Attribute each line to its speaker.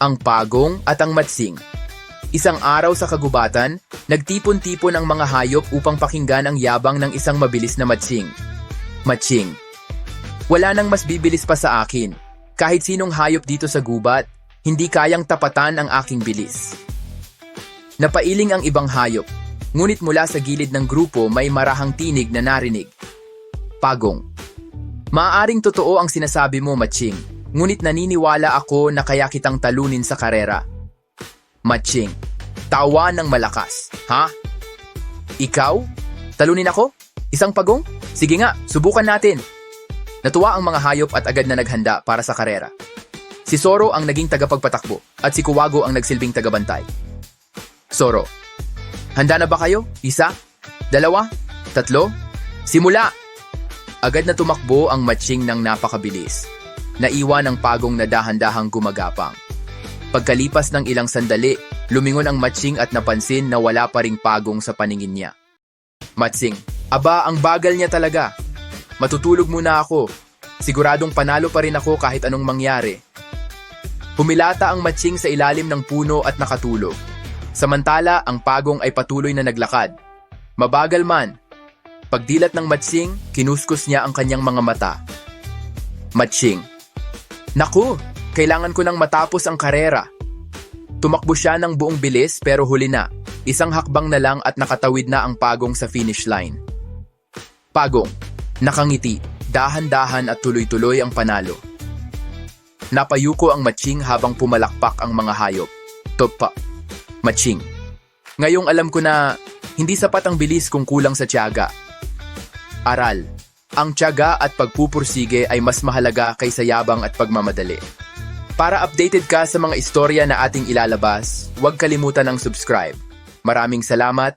Speaker 1: ang pagong at ang matsing. Isang araw sa kagubatan, nagtipon-tipon ang mga hayop upang pakinggan ang yabang ng isang mabilis na matsing. Matsing. Wala nang mas bibilis pa sa akin. Kahit sinong hayop dito sa gubat, hindi kayang tapatan ang aking bilis. Napailing ang ibang hayop, ngunit mula sa gilid ng grupo may marahang tinig na narinig. Pagong. Maaaring totoo ang sinasabi mo, Matching, ngunit naniniwala ako na kaya kitang talunin sa karera. Matching. Tawa ng malakas. Ha? Ikaw? Talunin ako? Isang pagong? Sige nga, subukan natin. Natuwa ang mga hayop at agad na naghanda para sa karera. Si Soro ang naging tagapagpatakbo at si Kuwago ang nagsilbing tagabantay. Soro, handa na ba kayo? Isa? Dalawa? Tatlo? Simula! Agad na tumakbo ang matching ng napakabilis. Naiwan ang pagong na dahan-dahang gumagapang. Pagkalipas ng ilang sandali, lumingon ang matching at napansin na wala pa ring pagong sa paningin niya. Matsing, aba ang bagal niya talaga. Matutulog muna ako. Siguradong panalo pa rin ako kahit anong mangyari. Humilata ang matching sa ilalim ng puno at nakatulog. Samantala, ang pagong ay patuloy na naglakad. Mabagal man. Pagdilat ng matching, kinuskus niya ang kanyang mga mata. Matching. Naku, kailangan ko nang matapos ang karera. Tumakbo siya ng buong bilis pero huli na. Isang hakbang na lang at nakatawid na ang pagong sa finish line. Pagong. Nakangiti, dahan-dahan at tuloy-tuloy ang panalo. Napayuko ang matching habang pumalakpak ang mga hayop. Topa. Matching. Ngayong alam ko na hindi sapat ang bilis kung kulang sa tiyaga. Aral. Ang tiyaga at pagpupursige ay mas mahalaga kaysa yabang at pagmamadali. Para updated ka sa mga istorya na ating ilalabas, huwag kalimutan ng subscribe. Maraming salamat